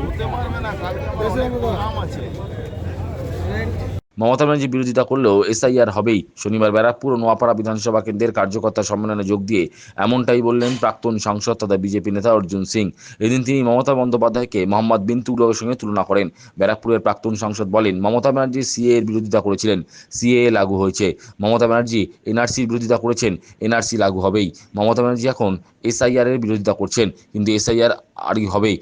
হতে পারবে না কালকে আম আছে মমতা ব্যানার্জি বিরোধিতা করলেও এসআইআর হবেই। শনিবার ব্যারাকপুর ও নোয়াপাড়া বিধানসভা কেন্দ্রের কার্যকর্তা সম্মেলনে যোগ দিয়ে এমনটাই বললেন প্রাক্তন সাংসদ তথা বিজেপি নেতা অর্জুন সিং। এদিন তিনি মমতা বন্দ্যোপাধ্যায়কে মোহাম্মদ বিন তুগলকের সঙ্গে তুলনা করেন। ব্যারাকপুরের প্রাক্তন সাংসদ বলেন, মমতা ব্যানার্জি সিএ এর বিরোধিতা করেছিলেন, সিএ লাগু হয়েছে। মমতা ব্যানার্জি এনআরসির বিরোধিতা করেছেন, এনআরসি লাগু হবেই। মমতা ব্যানার্জি এখন এসআইআর এর বিরোধিতা করছেন, কিন্তু এসআইআর আরই হবেই।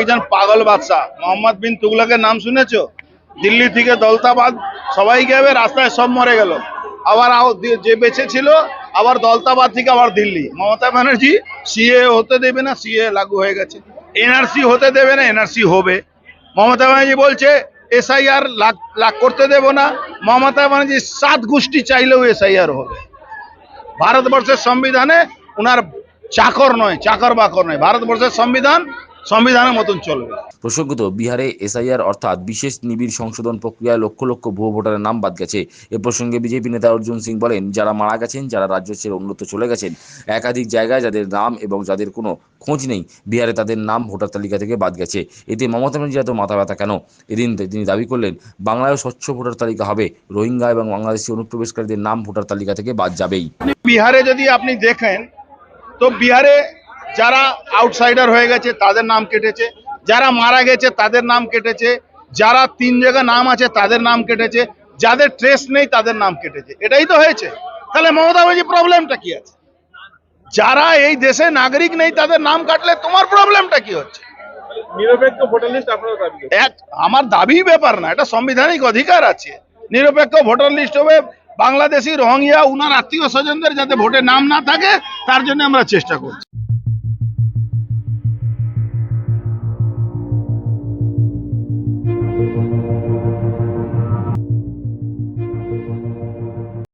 একজন পাগল বাদশা। মোহাম্মদ বিন তুগলকের নাম শুনেছো? দিল্লি থেকে দলতাবাদ, সবাই গেবে, রাস্তায় সব মরে গেল। আবার যে- বেঁচে ছিল, আবার দলতাবাদ থেকে আবার দিল্লি। মমতা ব্যানার্জি সিএ হতে দেবে না সিএ লাগু হয়ে গেছে। এনআরসি হতে দেবে না এনআরসি হবে। মমতা ব্যানার্জি বলছে এসআইআর লাগ করতে দেব না। মমতা ব্যানার্জি সাত গোষ্ঠী চাইলেও এসআইআর হবে। ভারতবর্ষের সংবিধানে ওনার চাকর নয়, চাকর বাকর নয়। ভারতবর্ষের সংবিধান সংবিধানের মতন চলবে। প্রসঙ্গত বিহারে এসআইআর অর্থাৎ বিশেষ নিবিড় সংশোধন প্রক্রিয়ায় লক্ষ লক্ষ ভুয়ো ভোটারের নাম বাদ গেছে। এ প্রসঙ্গে বিজেপি নেতা অর্জুন সিং বলেন যারা মারা গেছেন যারা রাজ্য ছেড়ে অন্যত্র চলে গেছেন একাধিক জায়গায় যাদের নাম এবং যাদের কোনো খোঁজ নেই বিহারে তাদের নাম ভোটার তালিকা থেকে বাদ গেছে। এতে মমতা ব্যানার্জি এত মাথা ব্যথা কেন? এদিন তিনি দাবি করলেন বাংলায় স্বচ্ছ ভোটার তালিকা হবে রোহিঙ্গা এবং বাংলাদেশি অনুপ্রবেশকারীদের নাম ভোটার তালিকা থেকে বাদ যাবেই। বিহারে যদি আপনি দেখেন তো বিহারে যারা আউটসাইডার হয়ে গেছে তাদের নাম কেটেছে। যারা মারা গেছে তাদের নাম কেটেছে। যারা তিন জায়গা নাম আছে তাদের নাম কেটেছে। যাদের ট্রেস নেই তাদের নাম কেটেছে। এটাই তো হয়েছে। তাহলে মমতা ব্যানার্জি প্রবলেমটা কি আছে? যারা এই দেশে নাগরিক নেই তাদের নাম কাটলে তোমার প্রবলেমটা কি হচ্ছে? নিরপেক্ষ ভোটার লিস্ট আপনারা দাবি করেন এক আমার দাবি ব্যাপার না এটা সাংবিধানিক অধিকার আছে। নিরপেক্ষ ভোটার লিস্ট হবে বাংলাদেশি রোহিঙ্গা উনার আত্মীয় স্বজনদের যাতে ভোটে নাম না থাকে তার জন্য আমরা চেষ্টা করছি।